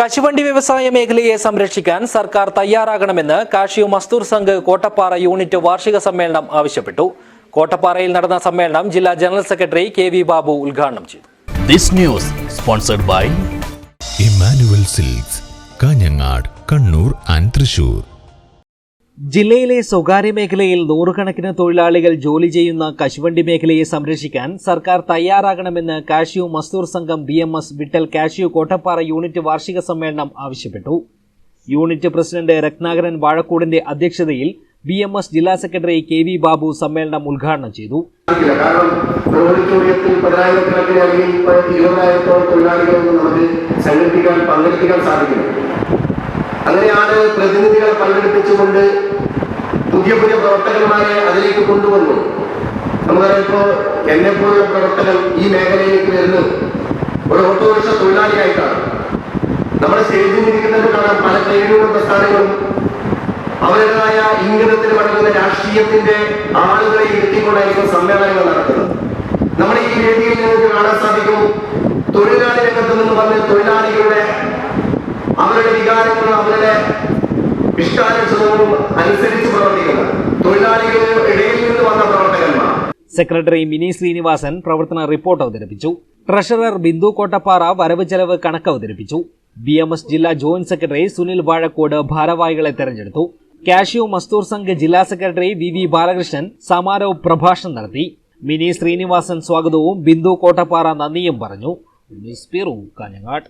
കശുവണ്ടി വ്യവസായ മേഖലയെ സംരക്ഷിക്കാൻ സർക്കാർ തയ്യാറാകണമെന്ന് കാഷിയോ മസ്തൂർ സംഘ് കോട്ടപ്പാറ യൂണിറ്റ് വാർഷിക സമ്മേളനം ആവശ്യപ്പെട്ടു. കോട്ടപ്പാറയിൽ നടന്ന സമ്മേളനം ജില്ലാ general secretary K V Babu ഉദ്ഘാടനം ചെയ്തു. This news sponsored by Emmanuel silks Kanhangad Kannur and Thrissur ജില്ലയിലെ സ്വകാര്യ മേഖലയിൽ നൂറുകണക്കിന് തൊഴിലാളികൾ ജോലി ചെയ്യുന്ന കശുവണ്ടി മേഖലയെ സംരക്ഷിക്കാൻ സർക്കാർ തയ്യാറാകണമെന്ന് cashew Mazdoor Sangham B M S Vittal cashew Kottappara unit വാർഷിക സമ്മേളനം ആവശ്യപ്പെട്ടു. യൂണിറ്റ് പ്രസിഡന്റ് രത്നാകരൻ വാഴക്കൂടിന്റെ അധ്യക്ഷതയിൽ ബി എം എസ് ജില്ലാ സെക്രട്ടറി കെ വി ബാബു സമ്മേളനം ഉദ്ഘാടനം ചെയ്തു. അങ്ങനെയാണ് പ്രതിനിധികളെ പങ്കെടുപ്പിച്ചുകൊണ്ട് പ്രവർത്തകന്മാരെ അതിലേക്ക് കൊണ്ടുവന്നു. നമുക്കറിയാം എന്നെ പോലുള്ള പ്രവർത്തകൻ ഈ മേഖലയിലേക്ക് വരുന്നു ഒരു ഓട്ടോറിക്ഷ തൊഴിലാളിയായിട്ടാണ്. നമ്മുടെ സ്റ്റേജിൽ ഇരിക്കുന്നത് കാണാൻ പല ട്രേഡുകളും പ്രസ്ഥാനങ്ങളും. അവരുടേതായ ഇംഗിതത്തിന് വളരുന്ന രാഷ്ട്രീയത്തിന്റെ ആളുകളെ ഇരുത്തിക്കൊണ്ടായിരിക്കും സമ്മേളനങ്ങൾ നടക്കുന്നത്. നമ്മുടെ ഈ വേദിയിൽ നിങ്ങൾക്ക് കാണാൻ സാധിക്കും തൊഴിലാളി രംഗത്ത് നിന്ന് പറഞ്ഞ തൊഴിലാളികളുടെ അവരുടെ വികാരങ്ങളും അവരുടെ ഇഷ്ടാനുസൃതവും അനുസരിച്ച് സെക്രട്ടറി മിനി ശ്രീനിവാസൻ പ്രവർത്തന റിപ്പോർട്ട് അവതരിപ്പിച്ചു. ട്രഷറർ ബിന്ദു കോട്ടപ്പാറ വരവ് ചെലവ് കണക്ക് അവതരിപ്പിച്ചു. ബി എം എസ് ജില്ലാ ജോയിന്റ് സെക്രട്ടറി സുനിൽ വാഴക്കോട് ഭാരവാഹികളെ തെരഞ്ഞെടുത്തു. കാഷ്യു മസ്തൂർ സംഘ് ജില്ലാ സെക്രട്ടറി വി വി ബാലകൃഷ്ണൻ സമാരോഹ പ്രഭാഷണം നടത്തി. മിനി ശ്രീനിവാസൻ സ്വാഗതവും ബിന്ദു കോട്ടപ്പാറ നന്ദിയും പറഞ്ഞു. ന്യൂസ് കാഞ്ഞങ്ങാട്.